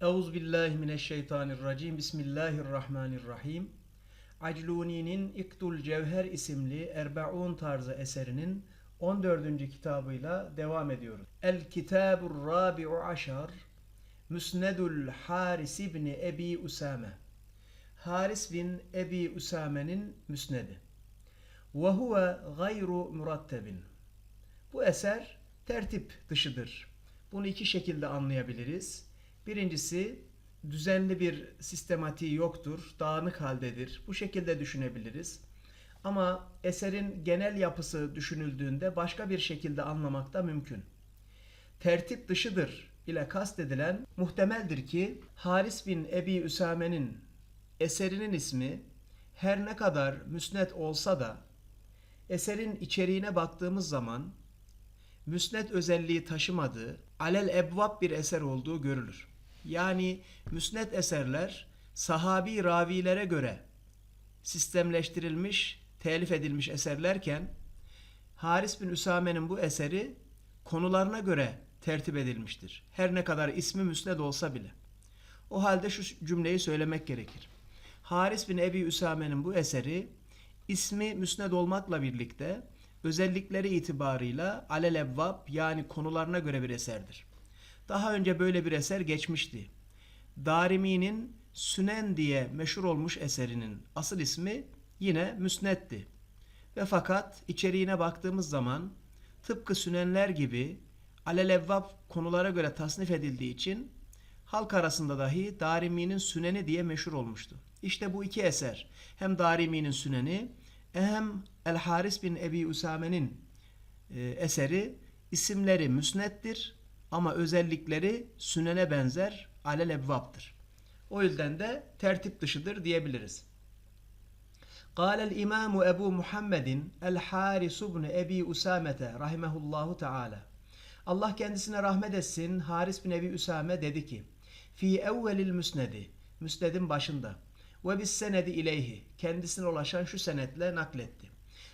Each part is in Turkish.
Euzu billahi mineşşeytanirracim. Bismillahirrahmanirrahim. Acluni'nin İktul Cevher isimli Erbaun tarzı eserinin 14. kitabıyla devam ediyoruz. El Kitabur Rabi'u Aşar Müsnedul Haris ibn Ebi Usame Haris bin Ebi Usame'nin müsnedi. Ve huve gayru murattebin. Bu eser tertip dışıdır. Bunu iki şekilde anlayabiliriz. Birincisi düzenli bir sistematiği yoktur, dağınık haldedir. Bu şekilde düşünebiliriz. Ama eserin genel yapısı düşünüldüğünde başka bir şekilde anlamak da mümkün. Tertip dışıdır ile kastedilen muhtemeldir ki Haris bin Ebi Üsame'nin eserinin ismi her ne kadar müsnet olsa da eserin içeriğine baktığımız zaman müsnet özelliği taşımadığı, alel ebvab bir eser olduğu görülür. Yani müsnet eserler sahabi ravilere göre sistemleştirilmiş, telif edilmiş eserlerken Haris bin Üsame'nin bu eseri konularına göre tertip edilmiştir. Her ne kadar ismi müsned olsa bile. O halde şu cümleyi söylemek gerekir. Haris bin Ebi Üsame'nin bu eseri ismi müsned olmakla birlikte özellikleri itibarıyla alelevvab yani konularına göre bir eserdir. Daha önce böyle bir eser geçmişti. Darimi'nin Sünen diye meşhur olmuş eserinin asıl ismi yine Müsned'di. Ve fakat içeriğine baktığımız zaman tıpkı Sünenler gibi alelevvab konulara göre tasnif edildiği için halk arasında dahi Darimi'nin Süneni diye meşhur olmuştu. İşte bu iki eser hem Darimi'nin Süneni hem El Haris bin Ebi Usame'nin e, eseri isimleri müsnettir ama özellikleri sünene benzer alel evvaptır. O yüzden de tertip dışıdır diyebiliriz. قال الإمام أبو محمد الحارس بن أبي أسامة رحمه الله تعالى Allah kendisine rahmet etsin. Haris bin Ebi Üsame dedi ki: Fi evvelil müsnedi. Müsnedin başında. Ve bis senedi ileyhi. Kendisine ulaşan şu senetle nakletti.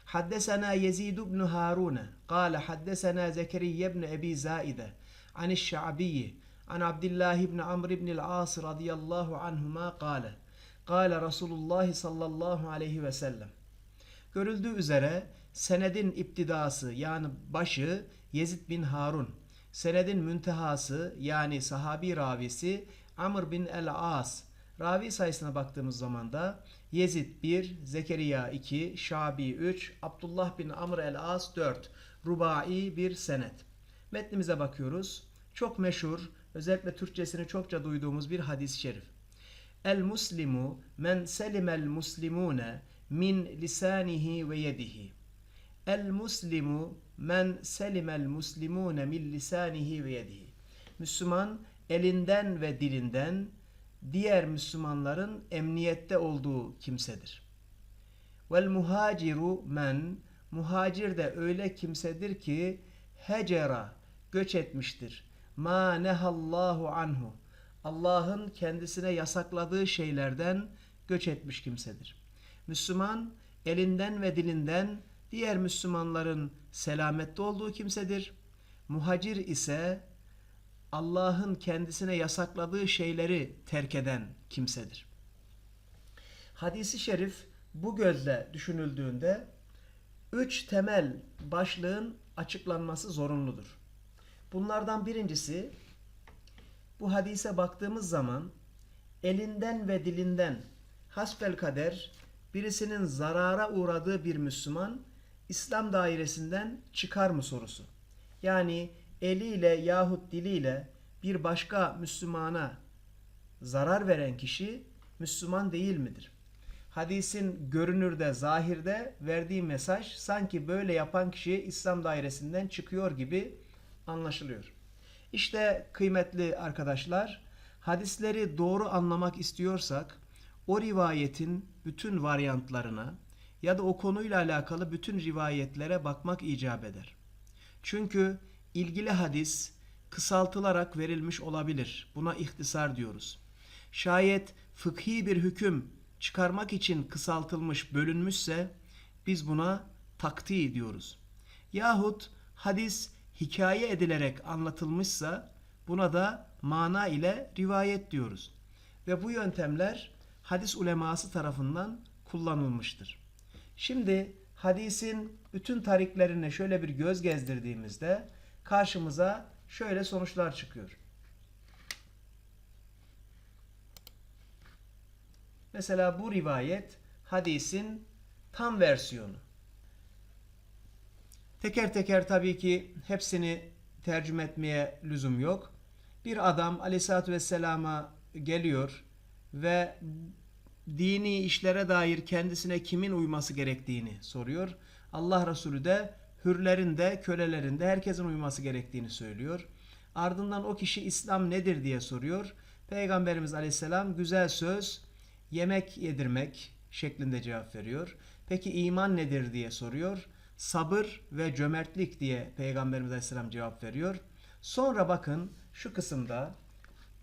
Haddesena Yezid ibn Harun. Kale haddesena Zekeriye ibn Ebi Zaide. An Şa'biyi. An Abdullah ibn Amr ibn el-As radıyallahu anhuma kale. Kale Resulullah sallallahu aleyhi ve sellem. Görüldüğü üzere senedin iptidası yani başı Yezid bin Harun, senedin müntehası yani sahabi ravisi Amr bin el-As. Ravi sayısına baktığımız zaman da Yezid 1, Zekeriya 2, Şabi 3, Abdullah bin Amr el-As 4, Rubai bir senet. Metnimize bakıyoruz. Çok meşhur, özellikle Türkçesini çokça duyduğumuz bir hadis-i şerif. El muslimu men selimel muslimune min lisanihi ve yedihi. El muslimu men selimel muslimune min lisanihi ve yedihi. Müslüman elinden ve dilinden diğer Müslümanların emniyette olduğu kimsedir. Vel muhaciru men muhacir de öyle kimsedir ki hecera göç etmiştir. Ma nehallahu anhu Allah'ın kendisine yasakladığı şeylerden göç etmiş kimsedir. Müslüman elinden ve dilinden diğer Müslümanların selamette olduğu kimsedir. Muhacir ise Allah'ın kendisine yasakladığı şeyleri terk eden kimsedir. Hadisi şerif bu gözle düşünüldüğünde üç temel başlığın açıklanması zorunludur. Bunlardan birincisi bu hadise baktığımız zaman elinden ve dilinden hasbel kader birisinin zarara uğradığı bir Müslüman İslam dairesinden çıkar mı sorusu. Yani eliyle yahut diliyle bir başka Müslümana zarar veren kişi Müslüman değil midir? Hadisin görünürde, zahirde verdiği mesaj sanki böyle yapan kişi İslam dairesinden çıkıyor gibi anlaşılıyor. İşte kıymetli arkadaşlar, hadisleri doğru anlamak istiyorsak o rivayetin bütün varyantlarına ya da o konuyla alakalı bütün rivayetlere bakmak icap eder. Çünkü ilgili hadis kısaltılarak verilmiş olabilir. Buna ihtisar diyoruz. Şayet fıkhi bir hüküm çıkarmak için kısaltılmış, bölünmüşse biz buna takti diyoruz. Yahut hadis hikaye edilerek anlatılmışsa buna da mana ile rivayet diyoruz. Ve bu yöntemler hadis uleması tarafından kullanılmıştır. Şimdi hadisin bütün tariklerine şöyle bir göz gezdirdiğimizde karşımıza şöyle sonuçlar çıkıyor. Mesela bu rivayet hadisin tam versiyonu. Teker teker tabii ki hepsini tercüme etmeye lüzum yok. Bir adam aleyhissalatü vesselama geliyor ve dini işlere dair kendisine kimin uyması gerektiğini soruyor. Allah Resulü de hürlerin de kölelerin de herkesin uyması gerektiğini söylüyor. Ardından o kişi İslam nedir diye soruyor. Peygamberimiz aleyhisselam güzel söz, yemek yedirmek şeklinde cevap veriyor. Peki iman nedir diye soruyor. Sabır ve cömertlik diye Peygamberimiz aleyhisselam cevap veriyor. Sonra bakın şu kısımda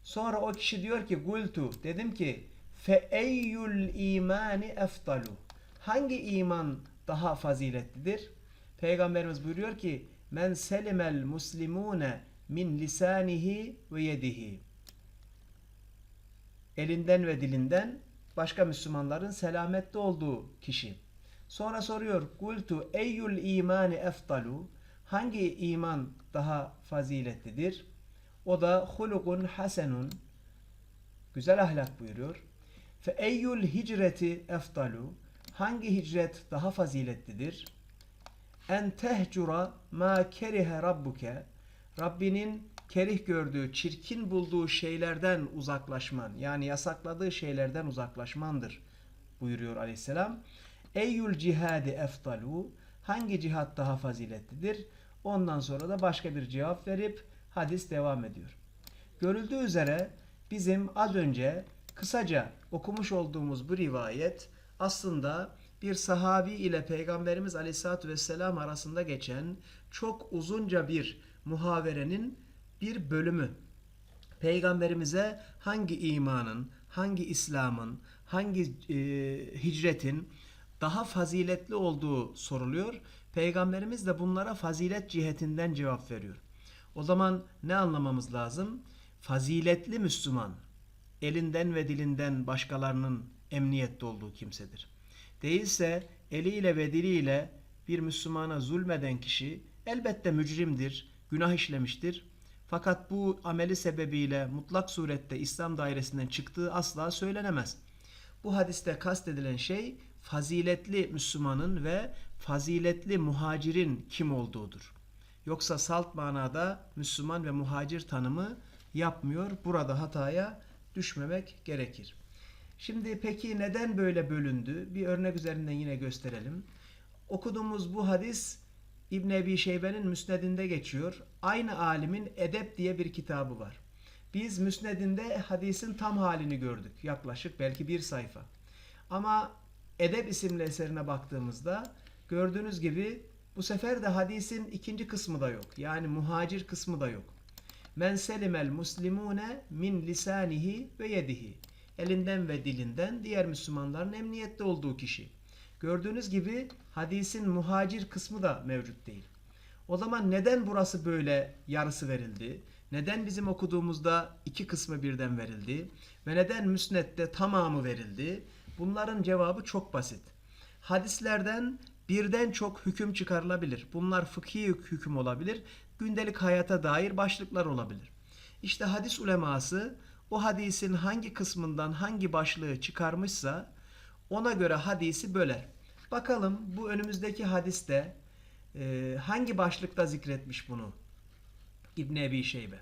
sonra o kişi diyor ki gultu dedim ki fe eyyul imani eftalu hangi iman daha faziletlidir? Peygamberimiz buyuruyor ki men selimel muslimune min lisanihi ve yedihi elinden ve dilinden başka Müslümanların selamette olduğu kişi. Sonra soruyor kultu eyyul imani eftalu hangi iman daha faziletlidir? O da hulukun hasenun güzel ahlak buyuruyor. Fe eyyul hicreti eftalu hangi hicret daha faziletlidir? En tehcura ma kerihe rabbuke Rabbinin kerih gördüğü, çirkin bulduğu şeylerden uzaklaşman yani yasakladığı şeylerden uzaklaşmandır buyuruyor aleyhisselam. Eyyül cihadi eftalu hangi cihat daha faziletlidir? Ondan sonra da başka bir cevap verip hadis devam ediyor. Görüldüğü üzere bizim az önce kısaca okumuş olduğumuz bu rivayet aslında bir sahabi ile Peygamberimiz Aleyhisselatü Vesselam arasında geçen çok uzunca bir muhaverenin bir bölümü. Peygamberimize hangi imanın, hangi İslam'ın, hangi e, hicretin daha faziletli olduğu soruluyor. Peygamberimiz de bunlara fazilet cihetinden cevap veriyor. O zaman ne anlamamız lazım? Faziletli Müslüman elinden ve dilinden başkalarının emniyette olduğu kimsedir. Değilse eliyle ve diliyle bir Müslümana zulmeden kişi elbette mücrimdir, günah işlemiştir. Fakat bu ameli sebebiyle mutlak surette İslam dairesinden çıktığı asla söylenemez. Bu hadiste kastedilen şey faziletli Müslümanın ve faziletli muhacirin kim olduğudur. Yoksa salt manada Müslüman ve muhacir tanımı yapmıyor. Burada hataya düşmemek gerekir. Şimdi peki neden böyle bölündü? Bir örnek üzerinden yine gösterelim. Okuduğumuz bu hadis İbn Ebi Şeybe'nin Müsned'inde geçiyor. Aynı alimin Edep diye bir kitabı var. Biz Müsned'inde hadisin tam halini gördük. Yaklaşık belki bir sayfa. Ama Edep isimli eserine baktığımızda gördüğünüz gibi bu sefer de hadisin ikinci kısmı da yok. Yani muhacir kısmı da yok. Men selimel muslimune min lisanihi ve yedihi. Elinden ve dilinden diğer Müslümanların emniyette olduğu kişi. Gördüğünüz gibi hadisin muhacir kısmı da mevcut değil. O zaman neden burası böyle yarısı verildi? Neden bizim okuduğumuzda iki kısmı birden verildi? Ve neden müsnette tamamı verildi? Bunların cevabı çok basit. Hadislerden birden çok hüküm çıkarılabilir. Bunlar fıkhi hüküm olabilir, gündelik hayata dair başlıklar olabilir. İşte hadis uleması o hadisin hangi kısmından hangi başlığı çıkarmışsa ona göre hadisi böler. Bakalım bu önümüzdeki hadiste e, hangi başlıkta zikretmiş bunu İbn Ebi Şeybe.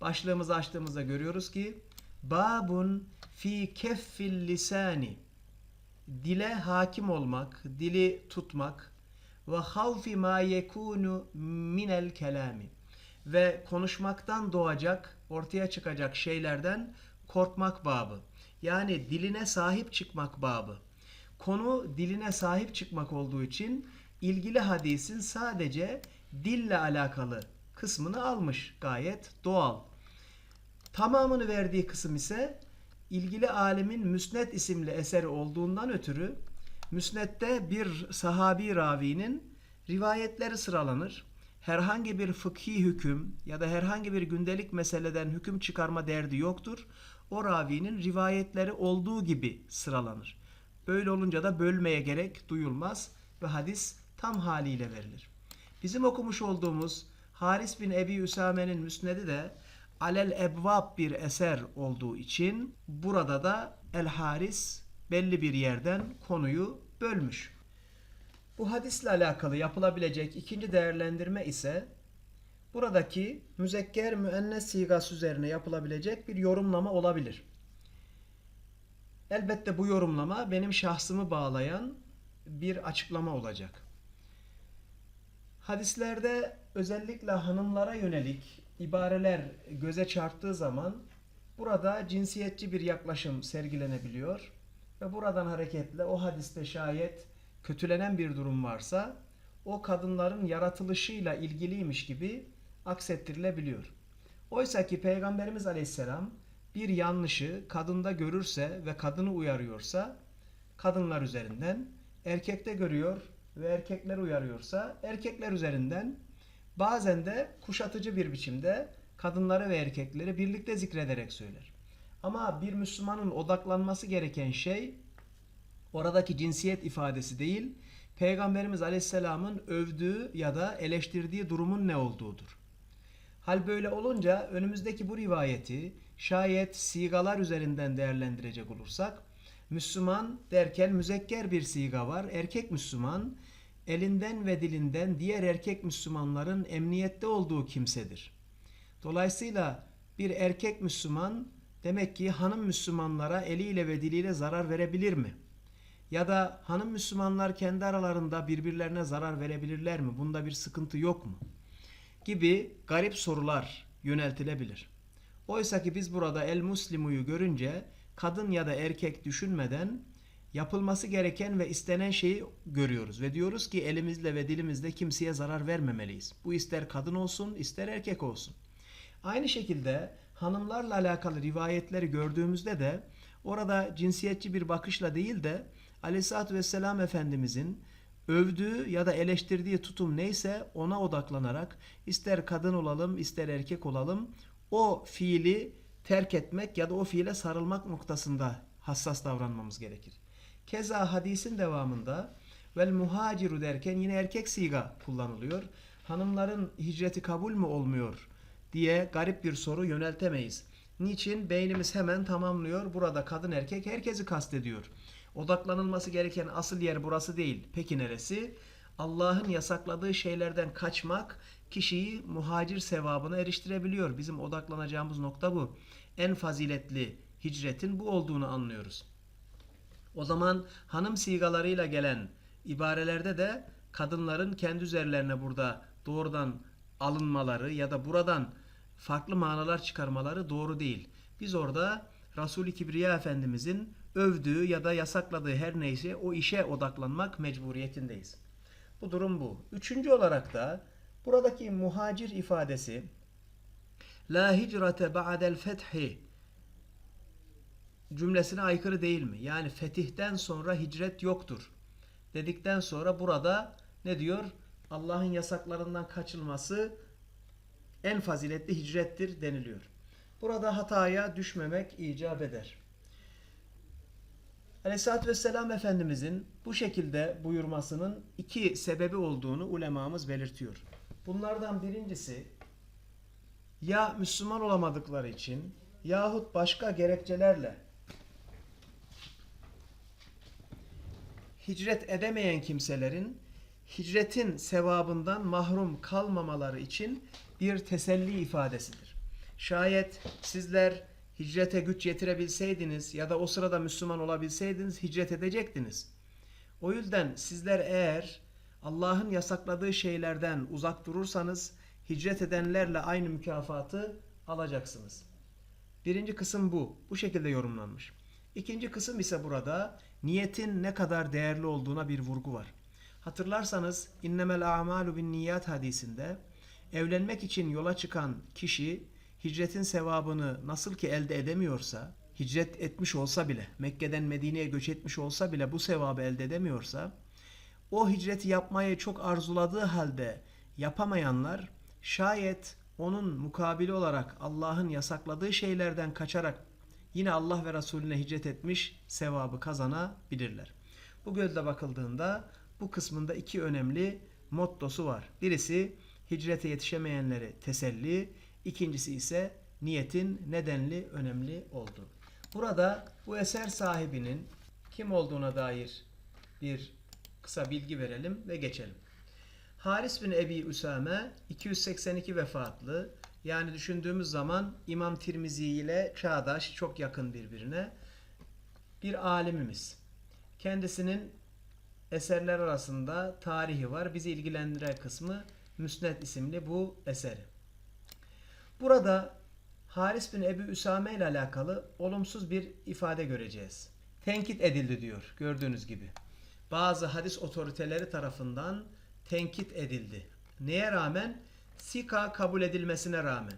Başlığımızı açtığımızda görüyoruz ki babun fi keffil lisani dile hakim olmak, dili tutmak ve havfi ma yekunu minel kelami ve konuşmaktan doğacak, ortaya çıkacak şeylerden korkmak babı. Yani diline sahip çıkmak babı. Konu diline sahip çıkmak olduğu için ilgili hadisin sadece dille alakalı kısmını almış. Gayet doğal. Tamamını verdiği kısım ise ilgili alemin Müsned isimli eseri olduğundan ötürü Müsned'de bir sahabi ravinin rivayetleri sıralanır. herhangi bir fıkhi hüküm ya da herhangi bir gündelik meseleden hüküm çıkarma derdi yoktur. O ravinin rivayetleri olduğu gibi sıralanır. Böyle olunca da bölmeye gerek duyulmaz ve hadis tam haliyle verilir. Bizim okumuş olduğumuz Haris bin Ebi Üsame'nin müsnedi de alel ebvab bir eser olduğu için burada da El Haris belli bir yerden konuyu bölmüş. Bu hadisle alakalı yapılabilecek ikinci değerlendirme ise buradaki müzekker müennes sigası üzerine yapılabilecek bir yorumlama olabilir. Elbette bu yorumlama benim şahsımı bağlayan bir açıklama olacak. Hadislerde özellikle hanımlara yönelik ibareler göze çarptığı zaman burada cinsiyetçi bir yaklaşım sergilenebiliyor ve buradan hareketle o hadiste şayet kötülenen bir durum varsa o kadınların yaratılışıyla ilgiliymiş gibi aksettirilebiliyor. Oysa ki Peygamberimiz Aleyhisselam bir yanlışı kadında görürse ve kadını uyarıyorsa kadınlar üzerinden, erkekte görüyor ve erkekler uyarıyorsa erkekler üzerinden bazen de kuşatıcı bir biçimde kadınları ve erkekleri birlikte zikrederek söyler. Ama bir Müslümanın odaklanması gereken şey oradaki cinsiyet ifadesi değil, Peygamberimiz Aleyhisselam'ın övdüğü ya da eleştirdiği durumun ne olduğudur. Hal böyle olunca önümüzdeki bu rivayeti şayet sigalar üzerinden değerlendirecek olursak Müslüman derken müzekker bir siga var. Erkek Müslüman elinden ve dilinden diğer erkek Müslümanların emniyette olduğu kimsedir. Dolayısıyla bir erkek Müslüman demek ki hanım Müslümanlara eliyle ve diliyle zarar verebilir mi? Ya da hanım Müslümanlar kendi aralarında birbirlerine zarar verebilirler mi? Bunda bir sıkıntı yok mu? Gibi garip sorular yöneltilebilir. Oysa ki biz burada el muslimuyu görünce kadın ya da erkek düşünmeden yapılması gereken ve istenen şeyi görüyoruz ve diyoruz ki elimizle ve dilimizle kimseye zarar vermemeliyiz. Bu ister kadın olsun, ister erkek olsun. Aynı şekilde hanımlarla alakalı rivayetleri gördüğümüzde de orada cinsiyetçi bir bakışla değil de Aleyhisselatü Vesselam Efendimizin övdüğü ya da eleştirdiği tutum neyse ona odaklanarak ister kadın olalım ister erkek olalım o fiili terk etmek ya da o fiile sarılmak noktasında hassas davranmamız gerekir. Keza hadisin devamında vel muhaciru derken yine erkek siga kullanılıyor. Hanımların hicreti kabul mü olmuyor diye garip bir soru yöneltemeyiz. Niçin? Beynimiz hemen tamamlıyor. Burada kadın erkek herkesi kastediyor. Odaklanılması gereken asıl yer burası değil. Peki neresi? Allah'ın yasakladığı şeylerden kaçmak kişiyi muhacir sevabına eriştirebiliyor. Bizim odaklanacağımız nokta bu. En faziletli hicretin bu olduğunu anlıyoruz. O zaman hanım sigalarıyla gelen ibarelerde de kadınların kendi üzerlerine burada doğrudan alınmaları ya da buradan farklı manalar çıkarmaları doğru değil. Biz orada Resul-i Kibriya Efendimizin övdüğü ya da yasakladığı her neyse o işe odaklanmak mecburiyetindeyiz. Bu durum bu. Üçüncü olarak da buradaki muhacir ifadesi La hicrate ba'del fethi cümlesine aykırı değil mi? Yani fetihten sonra hicret yoktur. Dedikten sonra burada ne diyor? Allah'ın yasaklarından kaçılması en faziletli hicrettir deniliyor. Burada hataya düşmemek icap eder. Aleyhisselatü Vesselam Efendimizin bu şekilde buyurmasının iki sebebi olduğunu ulemamız belirtiyor. Bunlardan birincisi ya Müslüman olamadıkları için yahut başka gerekçelerle hicret edemeyen kimselerin hicretin sevabından mahrum kalmamaları için bir teselli ifadesidir. Şayet sizler hicrete güç yetirebilseydiniz ya da o sırada Müslüman olabilseydiniz hicret edecektiniz. O yüzden sizler eğer Allah'ın yasakladığı şeylerden uzak durursanız hicret edenlerle aynı mükafatı alacaksınız. Birinci kısım bu. Bu şekilde yorumlanmış. İkinci kısım ise burada niyetin ne kadar değerli olduğuna bir vurgu var. Hatırlarsanız innemel a'malu bin niyat hadisinde evlenmek için yola çıkan kişi hicretin sevabını nasıl ki elde edemiyorsa, hicret etmiş olsa bile, Mekke'den Medine'ye göç etmiş olsa bile bu sevabı elde edemiyorsa, o hicreti yapmayı çok arzuladığı halde yapamayanlar şayet onun mukabili olarak Allah'ın yasakladığı şeylerden kaçarak yine Allah ve Resulüne hicret etmiş sevabı kazanabilirler. Bu gözle bakıldığında bu kısmında iki önemli mottosu var. Birisi hicrete yetişemeyenleri teselli, ikincisi ise niyetin nedenli önemli olduğu. Burada bu eser sahibinin kim olduğuna dair bir kısa bilgi verelim ve geçelim. Haris bin Ebi Üsame 282 vefatlı. Yani düşündüğümüz zaman İmam Tirmizi ile çağdaş, çok yakın birbirine bir alimimiz. Kendisinin eserler arasında tarihi var. Bizi ilgilendiren kısmı Müsned isimli bu eseri. Burada Haris bin Ebi Üsame ile alakalı olumsuz bir ifade göreceğiz. Tenkit edildi diyor gördüğünüz gibi. Bazı hadis otoriteleri tarafından tenkit edildi. Neye rağmen? Sika kabul edilmesine rağmen.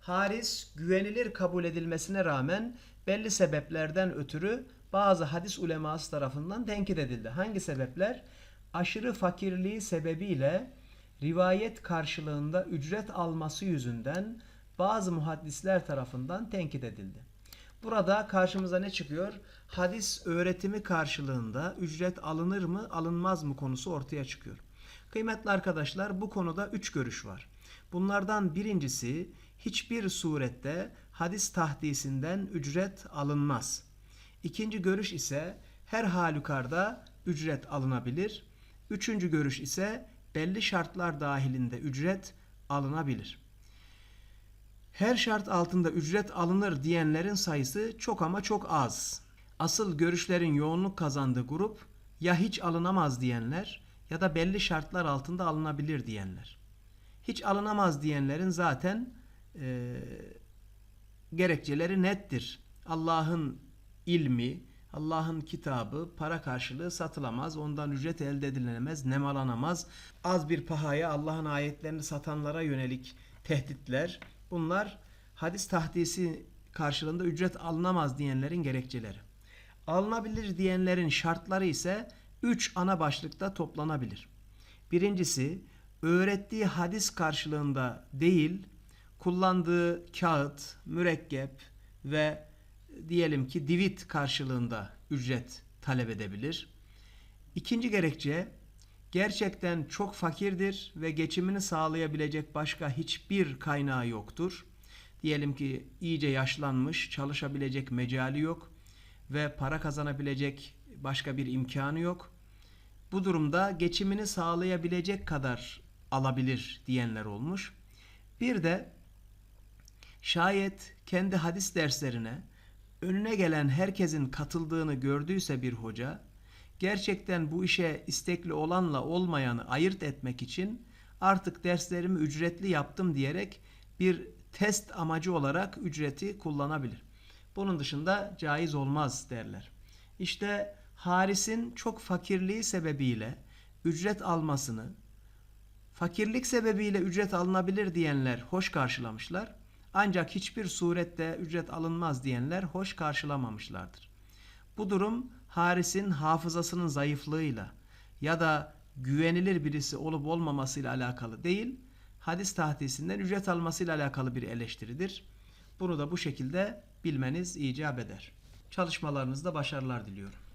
Haris güvenilir kabul edilmesine rağmen belli sebeplerden ötürü bazı hadis uleması tarafından tenkit edildi. Hangi sebepler? Aşırı fakirliği sebebiyle rivayet karşılığında ücret alması yüzünden bazı muhaddisler tarafından tenkit edildi. Burada karşımıza ne çıkıyor? Hadis öğretimi karşılığında ücret alınır mı, alınmaz mı konusu ortaya çıkıyor. Kıymetli arkadaşlar bu konuda üç görüş var. Bunlardan birincisi hiçbir surette hadis tahdisinden ücret alınmaz. İkinci görüş ise her halükarda ücret alınabilir. Üçüncü görüş ise belli şartlar dahilinde ücret alınabilir. Her şart altında ücret alınır diyenlerin sayısı çok ama çok az. Asıl görüşlerin yoğunluk kazandığı grup ya hiç alınamaz diyenler ya da belli şartlar altında alınabilir diyenler. Hiç alınamaz diyenlerin zaten e, gerekçeleri nettir. Allah'ın ilmi, Allah'ın kitabı para karşılığı satılamaz, ondan ücret elde edilemez, nemalanamaz. Az bir pahaya Allah'ın ayetlerini satanlara yönelik tehditler, bunlar hadis tahdisi karşılığında ücret alınamaz diyenlerin gerekçeleri. Alınabilir diyenlerin şartları ise üç ana başlıkta toplanabilir. Birincisi, öğrettiği hadis karşılığında değil, kullandığı kağıt, mürekkep ve diyelim ki divit karşılığında ücret talep edebilir. İkinci gerekçe, gerçekten çok fakirdir ve geçimini sağlayabilecek başka hiçbir kaynağı yoktur. Diyelim ki iyice yaşlanmış, çalışabilecek mecali yok ve para kazanabilecek başka bir imkanı yok. Bu durumda geçimini sağlayabilecek kadar alabilir diyenler olmuş. Bir de şayet kendi hadis derslerine önüne gelen herkesin katıldığını gördüyse bir hoca, gerçekten bu işe istekli olanla olmayanı ayırt etmek için artık derslerimi ücretli yaptım diyerek bir test amacı olarak ücreti kullanabilir. Bunun dışında caiz olmaz derler. İşte Haris'in çok fakirliği sebebiyle ücret almasını, fakirlik sebebiyle ücret alınabilir diyenler hoş karşılamışlar. Ancak hiçbir surette ücret alınmaz diyenler hoş karşılamamışlardır. Bu durum Haris'in hafızasının zayıflığıyla ya da güvenilir birisi olup olmamasıyla alakalı değil, hadis tahtisinden ücret almasıyla alakalı bir eleştiridir. Bunu da bu şekilde bilmeniz icap eder. Çalışmalarınızda başarılar diliyorum.